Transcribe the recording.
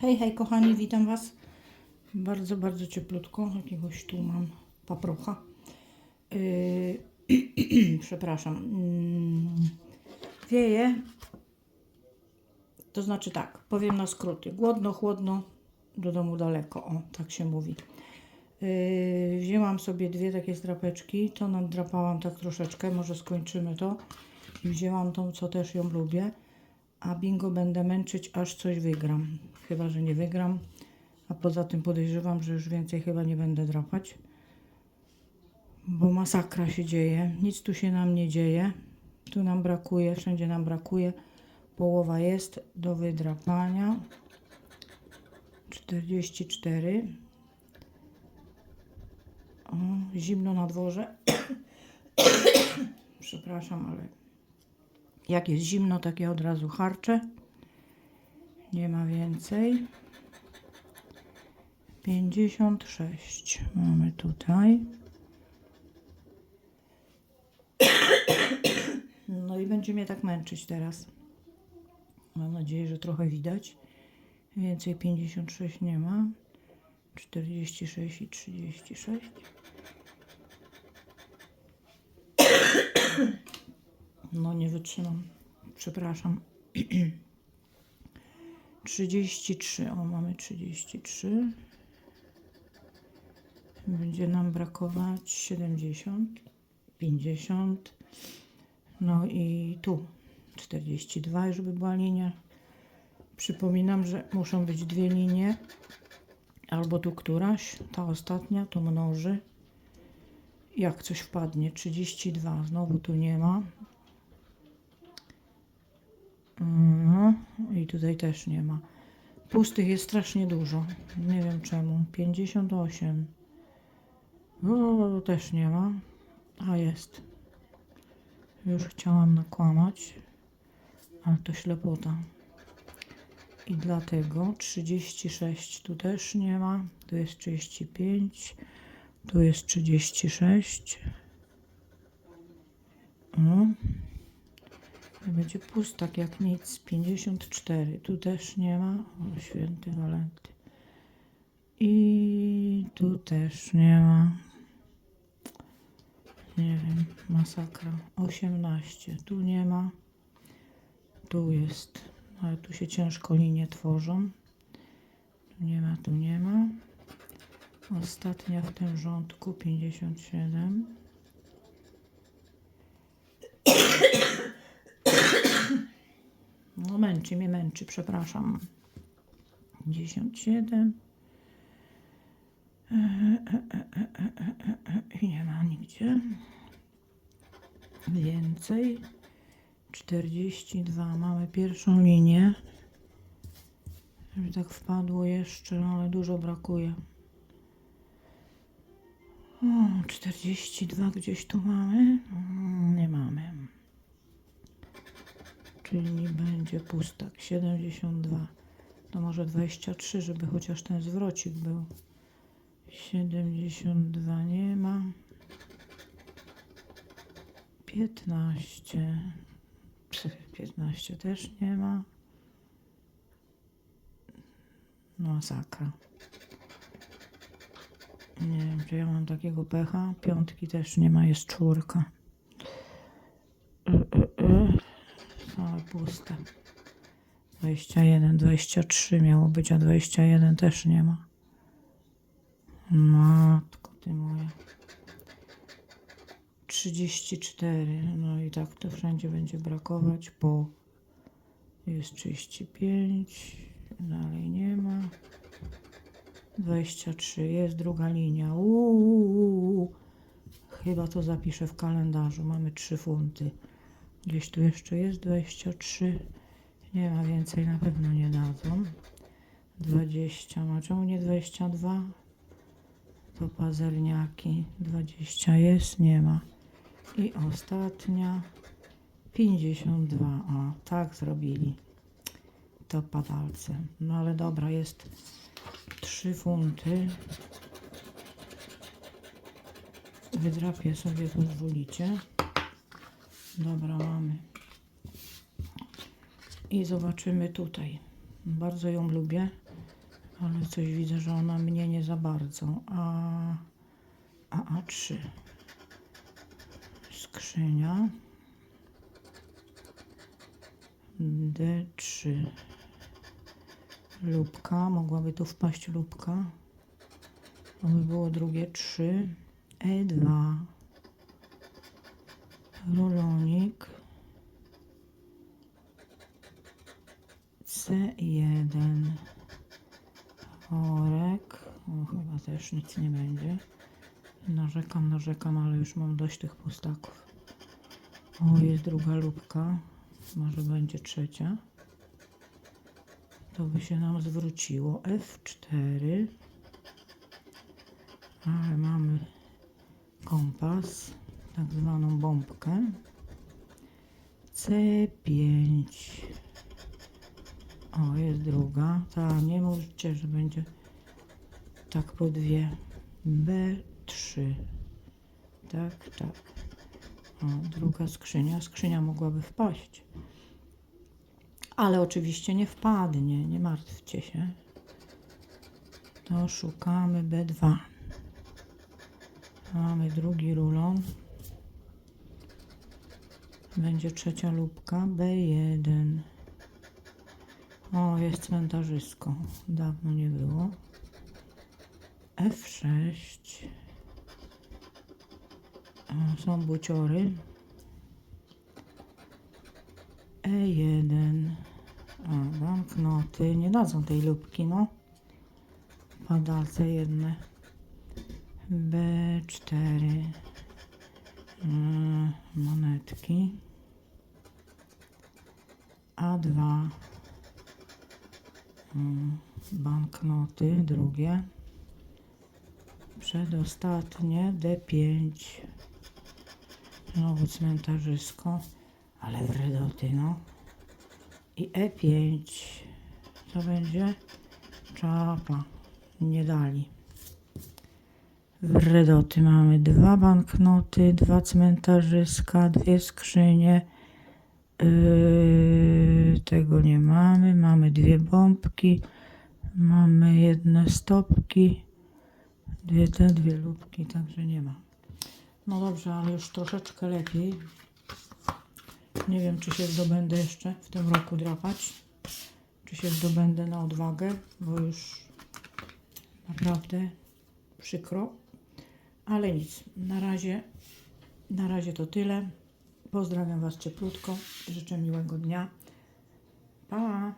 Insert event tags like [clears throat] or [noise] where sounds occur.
Hej, hej kochani, witam Was. Bardzo, bardzo cieplutko. Jakiegoś tu mam paprocha. Yy, [clears throat] przepraszam. Mm, wieje. To znaczy tak, powiem na skróty. Głodno, chłodno, do domu daleko. O, tak się mówi. Yy, wzięłam sobie dwie takie strapeczki. To nadrapałam tak troszeczkę. Może skończymy to. Wzięłam tą, co też ją lubię. A bingo będę męczyć, aż coś wygram. Chyba, że nie wygram. A poza tym podejrzewam, że już więcej chyba nie będę drapać. Bo masakra się dzieje. Nic tu się nam nie dzieje. Tu nam brakuje, wszędzie nam brakuje. Połowa jest do wydrapania. 44. O, zimno na dworze. [coughs] Przepraszam, ale jak jest zimno, tak ja od razu harczę. Nie ma więcej. 56 mamy tutaj. No i będzie mnie tak męczyć teraz. Mam nadzieję, że trochę widać. Więcej 56 nie ma. 46 i 36. No nie wytrzymam. Przepraszam. [clears throat] 33. O, mamy 33. Będzie nam brakować 70, 50. No i tu 42, żeby była linia. Przypominam, że muszą być dwie linie. Albo tu któraś, ta ostatnia, tu mnoży. Jak coś wpadnie, 32, znowu tu nie ma. Mhm. I tutaj też nie ma. Pustych jest strasznie dużo. Nie wiem czemu. 58. O, też nie ma. A jest. Już chciałam nakłamać, ale to ślepota. I dlatego 36 tu też nie ma. Tu jest 35. Tu jest 36. O. Będzie pustak jak nic. 54. Tu też nie ma. O, święty Walenty. I tu też nie ma. Nie wiem, masakra. 18. Tu nie ma. Tu jest. Ale tu się ciężko linie tworzą. Tu nie ma, tu nie ma. Ostatnia w tym rządku 57. No męczy mnie, męczy, przepraszam. 57. I nie ma nigdzie. Więcej. 42. Mamy pierwszą linię. Żeby tak wpadło jeszcze, no ale dużo brakuje. O, 42 gdzieś tu mamy? Mm, Nie mamy. Czyli będzie pustak. 72. To może 23, żeby chociaż ten zwrocik był. 72 nie ma. 15. Pff, 15 też nie ma. No, Masakra. Nie wiem, czy ja mam takiego pecha. Piątki też nie ma, jest czwórka. 21, 23 miało być, a 21 też nie ma. Matko ty moja. 34. No i tak to wszędzie będzie brakować, bo jest 35. Dalej nie ma. 23. Jest druga linia. Uuu. Chyba to zapiszę w kalendarzu. Mamy 3 funty. Gdzieś tu jeszcze jest 23. Nie ma więcej, na pewno nie dadzą. 20. Ma czemu nie 22? To pazerniaki. 20 jest, nie ma. I ostatnia 52. O, tak zrobili. To padalce. No ale dobra, jest 3 funty. Wydrapię sobie, pozwolicie. Dobra, mamy. I zobaczymy tutaj. Bardzo ją lubię. Ale coś widzę, że ona mnie nie za bardzo. A, a A3. Skrzynia. D3. Lubka. Mogłaby tu wpaść lubka. To by było drugie 3. E2. Rulonik. C1. Orek. O, chyba też nic nie będzie. Narzekam, narzekam, ale już mam dość tych pustaków. O, jest druga lubka. Może będzie trzecia. To by się nam zwróciło. F4. Ale mamy kompas, tak zwaną bombkę. C5. O, jest druga. Ta, nie mówcie, że będzie tak po dwie. B3. Tak, tak. O, druga skrzynia. Skrzynia mogłaby wpaść. Ale oczywiście nie wpadnie, nie martwcie się. To szukamy B2. Mamy drugi rulon. Będzie trzecia lubka. B1. O, jest cmentarzysko. Dawno nie było. F6. O, są buciory. E1. O, banknoty. Nie dadzą tej lubki, no. Padalce jedne. B4. Mm, monetki. A2. Mm, banknoty, drugie. Przedostatnie D5. Znowu cmentarzysko, ale wredoty, no. I E5. To będzie czapa. Nie dali. Wredoty mamy dwa banknoty, dwa cmentarzyska, dwie skrzynie. Yy, tego nie mamy. Mamy dwie bombki. Mamy jedne stopki. Dwie te, dwie lubki, także nie ma. No dobrze, ale już troszeczkę lepiej. Nie wiem, czy się zdobędę jeszcze w tym roku drapać. Czy się zdobędę na odwagę, bo już naprawdę przykro. Ale nic, na razie, na razie to tyle. Pozdrawiam Was cieplutko. Życzę miłego dnia. Pa!